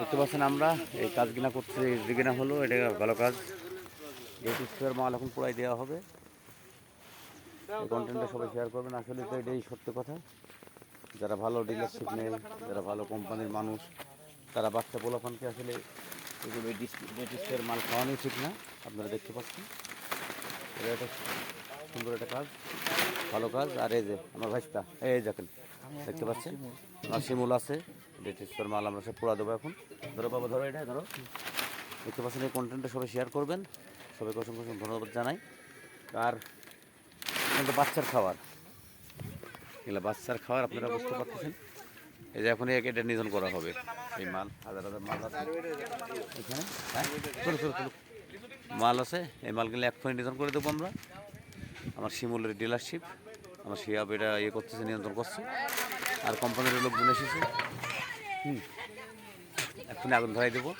দেখতে পাচ্ছেন আমরা, এই কাজ কিনা করতে যে কিনা হলো, এটা ভালো কাজ। যেহেতু স্কোয়ার মাল এখন পুরাই দেওয়া হবে। এই কন্টেন্টটা সবাই শেয়ার করবেন। আসলে তো এটাই সত্য কথা। যারা ভালো ডিলারশিপ নেয়, যারা ভালো কোম্পানির মানুষ, তারা বাচ্চা পোলাপানকে আসলে এগুলো ডিস্কের মাল খাওয়ানোই ঠিক না। আপনারা দেখতে পাচ্ছেন। এটা একটা সুন্দর একটা কাজ, ভালো কাজ। আর এই যে, আমার ভাইস্তা এই দেখেন, দেখতে পাচ্ছেন? আমার শিমুল আছে। ডিস্কের মাল, আমরা সব পুরা দেবো এখন। ধরো বাবা, ধরো এটা, ধরো। দেখতে পাচ্ছেন এই কন্টেন্টটা সবাই শেয়ার করবেন। সবাইকে অসংখ্য অসংখ্য ধন্যবাদ জানাই। আর কিন্তু বাচ্চার খাবার। এগুলো বাচ্চার খাবার, আপনারা বুঝতে পারতেছেন? এই যে এখন এক এটা নিধন করা হবে। এই মাল, হাজার হাজার মাল আছে। এখানে হ্যাঁ? মাল আছে, এই মালগুলো এক্ষুনি নিধন করে দেবো আমরা। আমার শিমুলের ডিলারশিপ আমার শিয়াব এটা ইয়ে করতেছে, নিয়ন্ত্রণ করছে। আর কোম্পানির লোকজন এসেছে। হুম এক্ষুনি আগুন ধরাই দেবো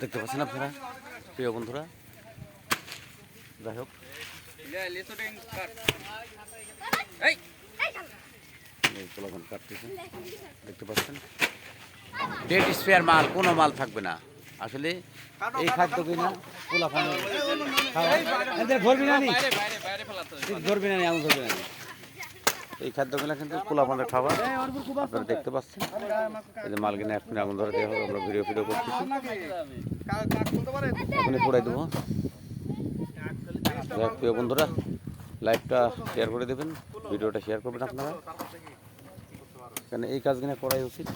দেখতে পাচ্ছেন আপনারা প্রিয় বন্ধুরা যাই হোক দেখতে পাচ্ছেন ডেট স্পেয়ার মাল কোনো মাল থাকবে না আসলে এই খাদ্য কিনা পোলাপান ধরবি না ধরবি আমি ধরবি নি। এই খাদ্যগুলো কিন্তু পোলাপানের খাবার আপনারা দেখতে পাচ্ছেন। এই যে মাল কিনে এক্ষুনি আগুন ধরে দেওয়া হবে আমরা ভিডিও ফিডিও করতেছি। এখনই পড়াই দেবো। প্রিয় বন্ধুরা, লাইভটা শেয়ার করে দেবেন, ভিডিওটা শেয়ার করবেন আপনারা। কারণ এই কাজগুলো করাই উচিত।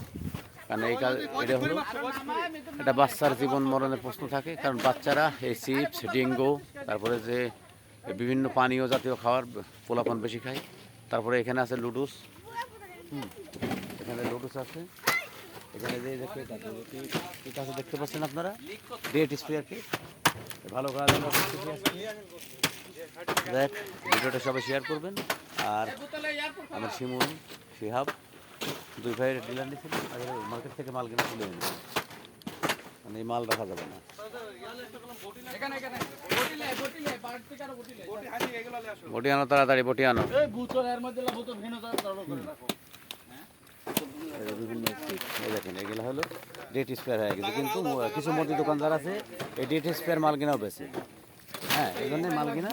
কারণ এই কাজ, এটা হলো একটা বাচ্চার জীবন মরণের প্রশ্ন থাকে। কারণ বাচ্চারা এই চিপস, ডেঙ্গু, তারপরে যে বিভিন্ন পানীয় জাতীয় খাবার পোলাপান বেশি খায়। তারপরে এখানে আছে লুডুস। এখানে লুডুস আছে। এখানে যে যে কেক আছে দেখতে পাচ্ছেন আপনারা? ডেট স্প্রেয়ার কেক ভালো। দেখ, ভিডিওটা সবাই শেয়ার করবেন। আর আমার শিমুল, শিহাব, দুই ভাইয়ের ডিলার নিয়েছিল আর মার্কেট থেকে মাল কিনে তুলে মানে এই মাল রাখা যাবে না। বটি আনো তাড়াতাড়ি বটি আনো। এই যে বিভিন্ন stick, এই দেখেন এগুলো হলো ডেট স্পেয়ার হয়ে গেছে। কিন্তু কিছু মোদি দোকানদার আছে এই ডেট স্পেয়ার মাল কিনাও বেছে। হ্যাঁ এই জন্য মাল কিনা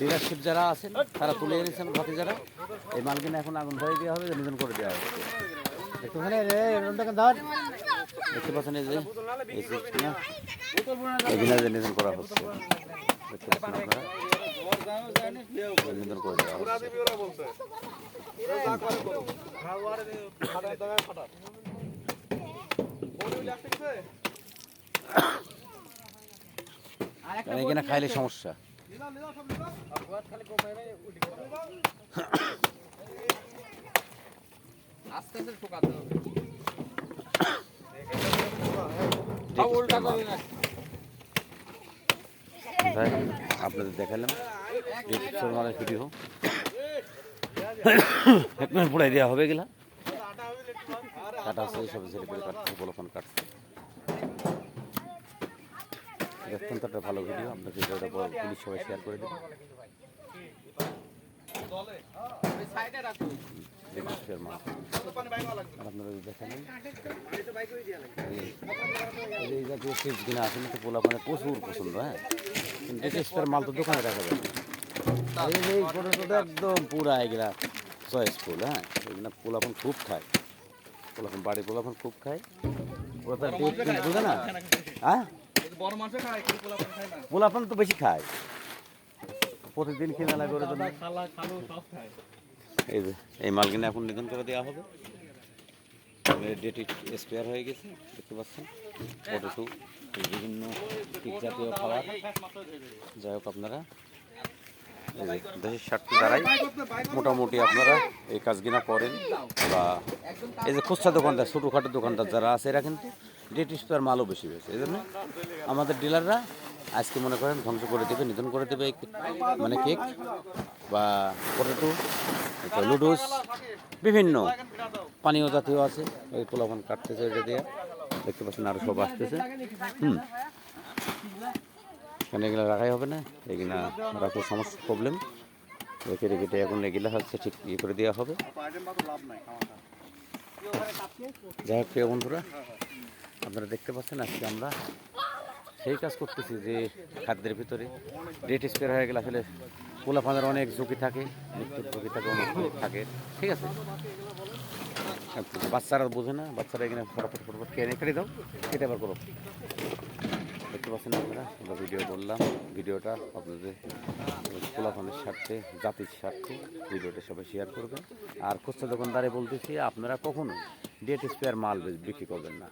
ডিলারশিপ যারা আছেন তারা তুলে এনেছেন ঘাটে যারা এই মাল কিনা এখন আগুন ধরে দেওয়া হবে নিধন করে দেওয়া হবে। দেখতে পাচ্ছেন এই যে এগুলো করা হচ্ছে দেখতে পাচ্ছেন আপনারা করে দেওয়া এখানে খাইলে সমস্যা। আস্তে আস্তে ঠোকাতে হবে। তাই আপনাদের দেখালাম। মানে ভিডিও এক মিনিট পড়াই দেওয়া হবে এগুলা কাটা হচ্ছে সব ছেলে পেলে কাটছে একটা ভালো ভিডিও ভিডিওটা পুলিশ সবাই শেয়ার করে দেবেন আপনারা এই- জাতীয় চিপস কিনা আসেন তো প্রচুর পছন্দ হ্যাঁ কিন্তু রেজিস্টার মাল তো দোকানে রাখা যাবে এই ফটোটা একদম পুরা এগুলা চয়েসফুল হ্যাঁ? এগুলা পোলাপন খুব খায় পোলাপন বাড়ি পোলাপন খুব খায় ওরা তার বুঝে না। হ্যাঁ পোলা পোলাপন তো বেশি খায়। প্রতিদিন কিনা লাগে ওর জন্য। এই যে, এই মাল কিনে এখন নিধন করে দেওয়া হবে। ডেট এক্সপায়ার হয়ে গেছে, দেখতে পাচ্ছেন। পটেটো বিভিন্ন ঠিক জাতীয় খাবার। যাই হোক আপনারা দেশের স্বার্থে দাঁড়াই মোটামুটি আপনারা এই কাজগুলা করেন বা এই যে খুচরা দোকানদার, ছোটোখাটো দোকানদার যারা আছে, এরা কিন্তু ডেট এক্সপায়ার মালও বেশি হয়েছে। এই জন্য আমাদের ডিলাররা আজকে মনে করেন ধ্বংস করে দেবে, নিধন করে দেবে মানে কেক বা পটেটো লুডুস, বিভিন্ন পানীয় জাতীয় আছে। ওই পোলাপান কাটতেছে এটা দিয়ে। দেখতে পাচ্ছেন আরও সব আসতেছে। হুম। এখানে এগুলো রাখাই হবে না। এগুলা রাখার সমস্যা প্রবলেম রেখে রেখে এখন এগুলা হচ্ছে, ঠিক ইয়ে করে দেওয়া হবে। যাই হোক, প্রিয় বন্ধুরা, আপনারা দেখতে পাচ্ছেন আজকে আমরা সেই কাজ করতেছি যে খাদ্যের ভিতরে ডেট স্পেয়ার হয়ে গেলে আসলে পোলা ফাঁদের অনেক ঝুঁকি থাকে, মৃত্যুর ঝুঁকি থাকে, অনেক থাকে। ঠিক আছে? বাচ্চারা বোঝে না, বাচ্চারা এখানে ফটাফট ফটাফট খেয়ে নিয়ে দাও কেটে আবার করো। দেখতে পাচ্ছেন আপনারা, আমরা ভিডিও করলাম ভিডিওটা আপনাদের পোলাফানের স্বার্থে, জাতির স্বার্থে ভিডিওটা সবাই শেয়ার করবেন। আর খুচরা দোকানদারে বলতেছি, আপনারা কখনো ডেট স্পেয়ার মাল বিক্রি করবেন না।